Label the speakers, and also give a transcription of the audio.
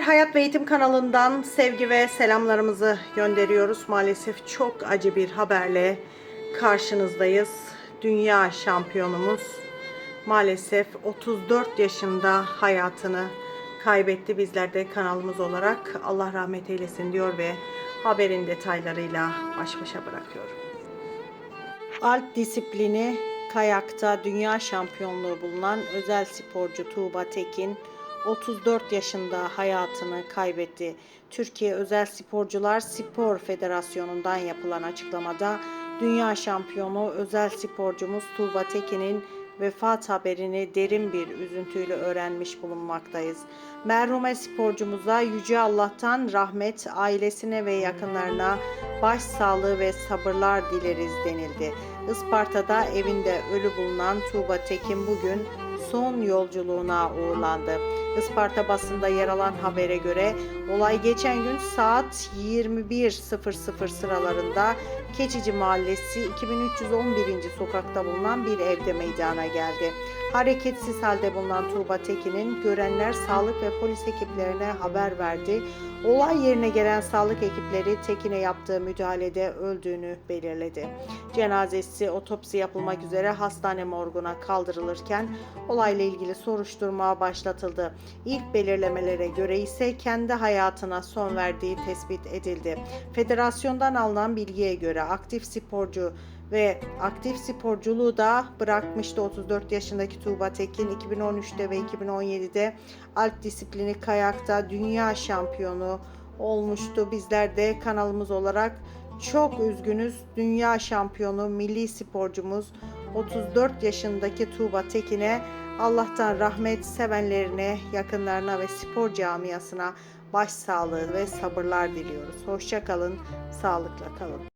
Speaker 1: Hayat ve Eğitim kanalından sevgi ve selamlarımızı gönderiyoruz. Maalesef çok acı bir haberle karşınızdayız. Dünya şampiyonumuz maalesef 34 yaşında hayatını kaybetti. Bizler de kanalımız olarak Allah rahmet eylesin diyor ve haberin detaylarıyla baş başa bırakıyorum. Alp disiplini kayakta dünya şampiyonluğu bulunan özel sporcu Tuğba Tekin 34 yaşında hayatını kaybetti. Türkiye Özel Sporcular Spor Federasyonu'ndan yapılan açıklamada dünya şampiyonu özel sporcumuz Tuğba Tekin'in vefat haberini derin bir üzüntüyle öğrenmiş bulunmaktayız. Merhume sporcumuza Yüce Allah'tan rahmet, ailesine ve yakınlarına başsağlığı ve sabırlar dileriz denildi. Isparta'da evinde ölü bulunan Tuğba Tekin bugün son yolculuğuna uğurlandı. Isparta basında yer alan habere göre olay geçen gün saat 21.00 sıralarında Keçici Mahallesi 2311. sokakta bulunan bir evde meydana geldi. Hareketsiz halde bulunan Tuğba Tekin'in görenler sağlık ve polis ekiplerine haber verdi. Olay yerine gelen sağlık ekipleri Tekin'e yaptığı müdahalede öldüğünü belirledi. Cenazesi otopsi yapılmak üzere hastane morguna kaldırılırken olayla ilgili soruşturma başlatıldı. İlk belirlemelere göre ise kendi hayatına son verdiği tespit edildi. Federasyondan alınan bilgiye göre aktif sporcu ve aktif sporculuğu da bırakmıştı 34 yaşındaki Tuğba Tekin 2013'te ve 2017'de alp disiplini kayakta dünya şampiyonu olmuştu. Bizler de kanalımız olarak çok üzgünüz. Dünya şampiyonu milli sporcumuz 34 yaşındaki Tuğba Tekin'e Allah'tan rahmet sevenlerine, yakınlarına ve spor camiasına başsağlığı ve sabırlar diliyoruz. Hoşça kalın, sağlıkla kalın.